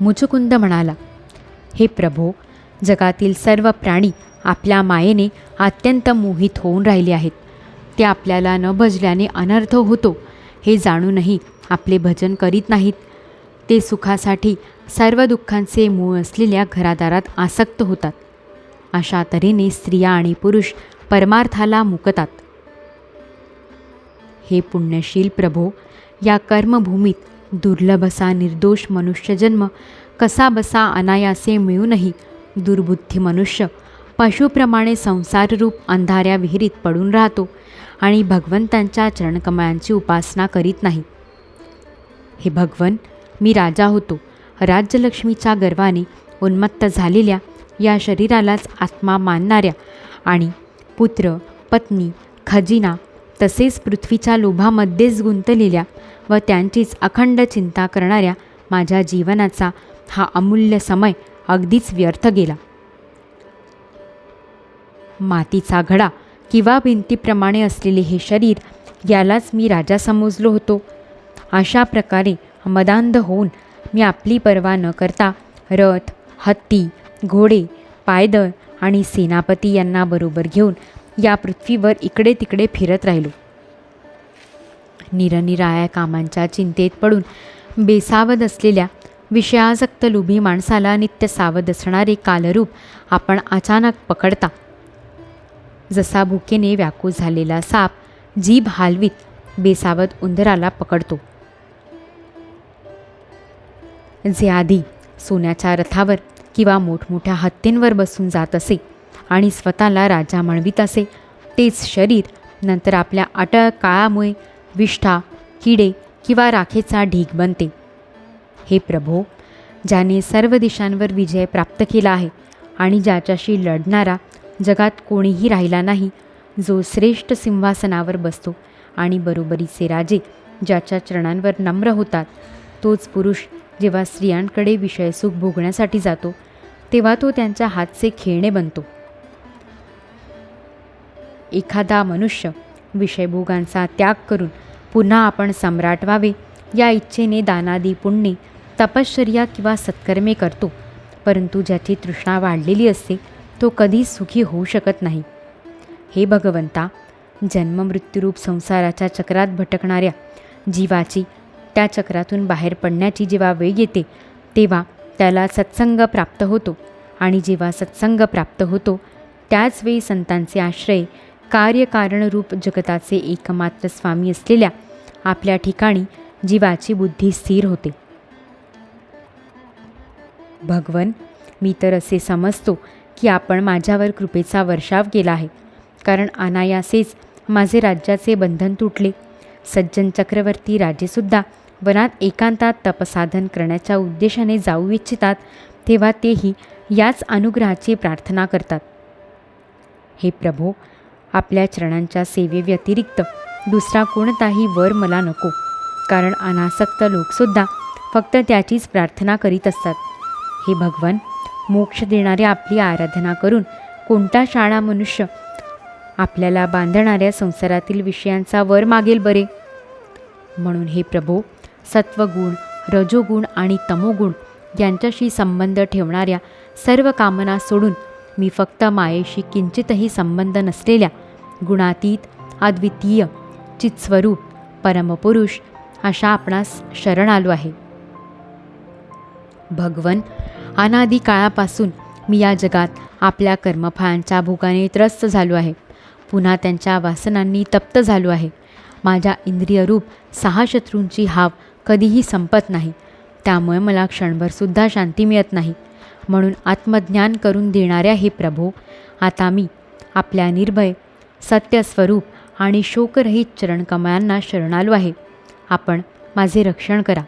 मुचुकुंद म्हणाला हे प्रभो जगातील सर्व प्राणी आपल्या मायेने अत्यंत मोहित होऊन राहिले आहेत. ते आपल्याला न भजल्याने अनर्थ होतो हे जाणूनही आपले भजन करीत नाहीत. ते सुखासाठी सर्व दुःखांचे मूळ असलेल्या घरादारात आसक्त होतात. अशा तऱ्हेने स्त्रिया आणि पुरुष परमार्थाला मुकतात. हे पुण्यशील प्रभो या कर्मभूमीत दुर्लभ असा निर्दोष मनुष्यजन्म कसा बसा अनायासे मिळूनही दुर्बुद्धी मनुष्य पशुप्रमाणे संसाररूप अंधाऱ्या विहिरीत पडून राहतो आणि भगवंतांच्या चरणकमळांची उपासना करीत नाही. हे भगवन मी राजा होतो. राज्यलक्ष्मीच्या गर्वाने उन्मत्त झालेल्या या शरीरालाच आत्मा मानणाऱ्या आणि पुत्र पत्नी खजिना तसेच पृथ्वीच्या लोभामध्येच गुंतलेल्या व त्यांचीच अखंड चिंता करणाऱ्या माझ्या जीवनाचा हा अमूल्य समय अगदीच व्यर्थ गेला. मातीचा घडा किंवा भिंतीप्रमाणे असलेले हे शरीर यालाच मी राजा समजलो होतो. अशा प्रकारे मदांध होऊन मी आपली पर्वा न करता रथ हत्ती घोडे पायदळ आणि सेनापती यांना बरोबर घेऊन या पृथ्वीवर इकडे तिकडे फिरत राहिलो. निरनिराळ्या कामांच्या चिंतेत पडून बेसावध असलेल्या विषयासक्त लोभी माणसाला नित्य सावध असणारे कालरूप आपण अचानक पकडता. जसा भुकेने व्याकुळ झालेला साप जीभ हालवीत बेसावध उंदराला पकडतो. जे आधी सोन्याच्या रथावर किंवा मोठमोठ्या हत्तींवर बसून जात असे आणि स्वतःला राजा म्हणवीत असे तेच शरीर नंतर आपल्या अटळ काळामुळे विष्ठा किडे किंवा राखेचा ढीग बनते. हे प्रभो ज्याने सर्व दिशांवर विजय प्राप्त केला आहे आणि ज्याच्याशी लढणारा जगात कोणीही राहिला नाही जो श्रेष्ठ सिंहासनावर बसतो आणि बरोबरीचे राजे ज्याच्या चरणांवर नम्र होतात तोच पुरुष जेव्हा स्त्रियांकडे विषयसुख भोगण्यासाठी जातो तेव्हा तो त्यांच्या हातचे खेळणे बनतो. एखादा मनुष्य विषयभोगांचा त्याग करून पुन्हा आपण सम्राट व्हावे. या इच्छेने दानादी पुण्ये तपश्चर्या किंवा सत्कर्मे करतो. परंतु ज्याची तृष्णा वाढलेली असते तो कधीच सुखी होऊ शकत नाही. हे भगवंता जन्ममृत्यूरूप संसाराच्या चक्रात भटकणाऱ्या जीवाची त्या चक्रातून बाहेर पडण्याची जेव्हा वेळ येते तेव्हा त्याला सत्संग प्राप्त होतो. आणि जेव्हा सत्संग प्राप्त होतो त्याच वेळी संतांचे आश्रय कार्यकारणरूप जगताचे एकमात्र स्वामी असलेल्या आपल्या ठिकाणी जीवाची बुद्धी स्थिर होते. भगवन मी तर असे समजतो की आपण माझ्यावर कृपेचा वर्षाव केला आहे कारण अनायासेच माझे राज्याचे बंधन तुटले. सज्जन चक्रवर्ती राजेसुद्धा वनात एकांतात तपसाधन करण्याच्या उद्देशाने जाऊ इच्छितात तेव्हा तेही याच अनुग्रहाची प्रार्थना करतात. हे प्रभो आपल्या चरणांच्या सेवेव्यतिरिक्त दुसरा कोणताही वर मला नको. कारण अनासक्त लोकसुद्धा फक्त त्याचीच प्रार्थना करीत असतात. हे भगवान मोक्ष देणाऱ्या आपली आराधना करून कोणता शाळा मनुष्य आपल्याला बांधणाऱ्या संसारातील विषयांचा वर मागेल बरे? म्हणून हे प्रभो सत्वगुण रजोगुण आणि तमोगुण यांच्याशी संबंध ठेवणाऱ्या सर्व कामना सोडून मी फक्त मायेशी किंचितही संबंध नसलेल्या गुणातीत अद्वितीय चित्स्वरूप परमपुरुष अशा आपणास शरण आलो आहे. भगवन अनादी काळापासून मी या जगात आपल्या कर्मफळांच्या भोगाने त्रस्त झालो आहे. पुन्हा त्यांच्या वासनांनी तप्त झालो आहे. माझ्या इंद्रियरूप सहा शत्रूंची हाव कधीही संपत नाही. त्यामुळे मला क्षणभरसुद्धा शांती मिळत नाही. म्हणून आत्मज्ञान करून देणाऱ्या हे प्रभो आता मी आपल्या निर्भय सत्यस्वरूप आणि शोकरहित चरणकमळांना शरणालो आहे. आपण माझे रक्षण करा.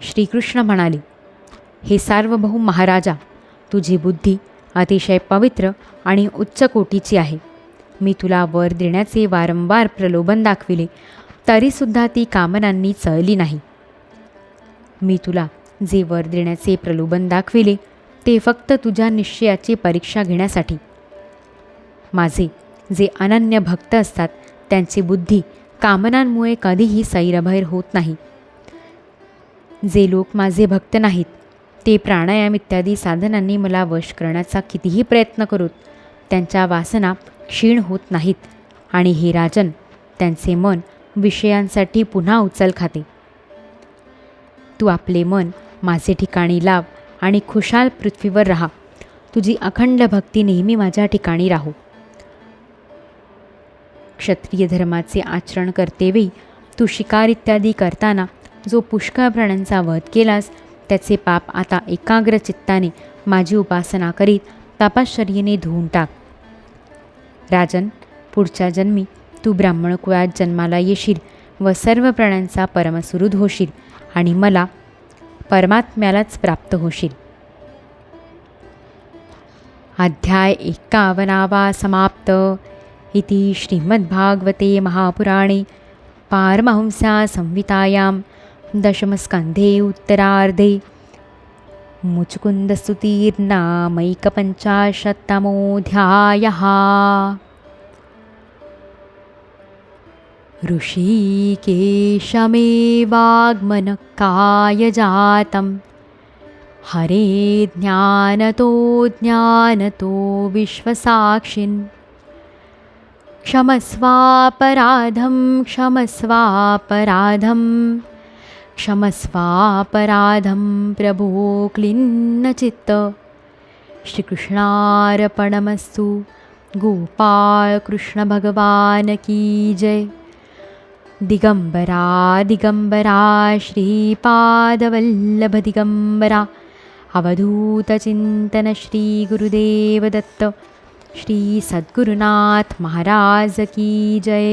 श्रीकृष्ण म्हणाले हे सार्वभौम महाराजा तुझी बुद्धी अतिशय पवित्र आणि उच्च कोटीची आहे. मी तुला वर देण्याचे वारंवार प्रलोभन दाखविले तरीसुद्धा ती कामनांनी चळली नाही. मी तुला जे वर देण्याचे प्रलोभन दाखविले ते फक्त तुझ्या निश्चयाची परीक्षा घेण्यासाठी. माझे जे अनन्य भक्त असतात त्यांची बुद्धी कामनांमुळे कधीही सैरभैर होत नाही. जे लोक माझे भक्त नाहीत ते प्राणायाम इत्यादी साधनांनी मला वश करण्याचा कितीही प्रयत्न करोत त्यांच्या वासना क्षीण होत नाहीत आणि हे राजन त्यांचे मन विषयांसाठी पुन्हा उचल खाते. तू आपले मन माझे ठिकाणी लाव आणि खुशाल पृथ्वीवर राहा. तुझी अखंड भक्ती नेहमी माझ्या ठिकाणी राहो. क्षत्रिय धर्माचे आचरण करतेवेळी तू शिकार इत्यादी करताना जो पुष्कळ प्राण्यांचा वध केलास त्याचे पाप आता एकाग्र चित्ताने माझी उपासना करीत तापाश्चर्येने धुवून टाक. राजन पुढच्या जन्मी तू ब्राह्मण कुळात जन्माला येशील व सर्व प्राण्यांचा परमसुहृद होशील आणि मला परमात्म्यालाच प्राप्त होशील. अध्याय एकावनावा समाप्त. इति श्रीमद्भागवते महापुराणे पारमहंस्या संहितायां दशमस्कन्धे उत्तरार्धे मुचुकुन्दस्तुतीर्नामैकपञ्चाशत्तमोऽध्यायः ऋषिकेशमेवाग्मनकायजातं हरे ज्ञानतो ज्ञानतो विश्वसाक्षिन्। क्षमस्वापराधं क्षमस्वापराधं। क्षमस्वापराधं प्रभो क्लिन्नचित्त श्रीकृष्णार्पणमस्तु। गोपाळकृष्णभगवान की जय दिगम्बरा दिगम्बरा श्रीपादवल्लभदिगम्बरा अवधूतचिन्तनश्रीगुरुदेवदत्त श्रीसद्गुरुनाथमहाराज की जय।